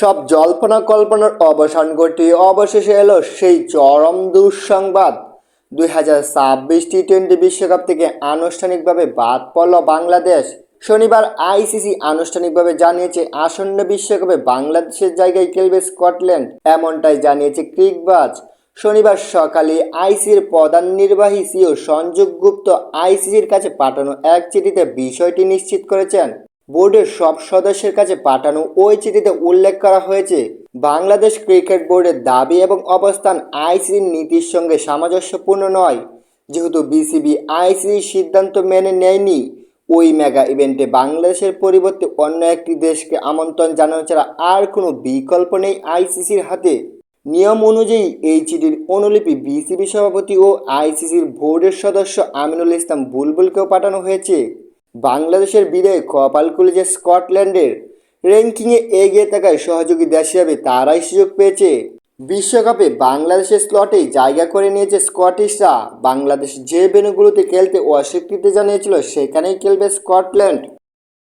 সব জল্পনা কল্পনার অবসান ঘটিয়ে অবশেষে এলো সেই চরম দুঃসংবাদ। দুই হাজার ছাব্বিশ টি টোয়েন্টি বিশ্বকাপ থেকে আনুষ্ঠানিকভাবে বাদ পড়ল বাংলাদেশ। শনিবার আইসিসি আনুষ্ঠানিকভাবে জানিয়েছে, আসন্ন বিশ্বকাপে বাংলাদেশের জায়গায় খেলবে স্কটল্যান্ড। এমনটাই জানিয়েছে ক্রিকবাজ। শনিবার সকালে আইসির প্রধান নির্বাহী সিও সঞ্জুক গুপ্ত আইসিসির কাছে পাঠানো এক চিঠিতে বিষয়টি নিশ্চিত করেছেন। বোর্ডের সব সদস্যের কাছে পাঠানো ওই চিঠিতে উল্লেখ করা হয়েছে, বাংলাদেশ ক্রিকেট বোর্ডের দাবি এবং অবস্থান আইসিসির নীতির সঙ্গে সামঞ্জস্যপূর্ণ নয়। যেহেতু বিসিবি আইসিসির সিদ্ধান্ত মেনে নেয়নি, ওই মেগা ইভেন্টে বাংলাদেশের পরিবর্তে অন্য একটি দেশকে আমন্ত্রণ জানানো ছাড়া আর কোনো বিকল্প নেই আইসিসির হাতে। নিয়ম অনুযায়ী এই চিঠির অনুলিপি বিসিবি সভাপতি ও আইসিসির বোর্ডের সদস্য আমিনুল ইসলাম বুলবুলকেও পাঠানো হয়েছে। বাংলাদেশের বিদায় কপাল খুলেছে স্কটল্যান্ডের র্যাঙ্কিংয়ে এগিয়ে থাকায় সহযোগী দেশ হিসাবে তারাই সুযোগ পেয়েছে। বিশ্বকাপে বাংলাদেশের স্লটে জায়গা করে নিয়েছে স্কটিশরা। বাংলাদেশ যে বেনুগুলোতে খেলতে অস্বীকৃতি জানিয়েছিল, সেখানেই খেলবে স্কটল্যান্ড।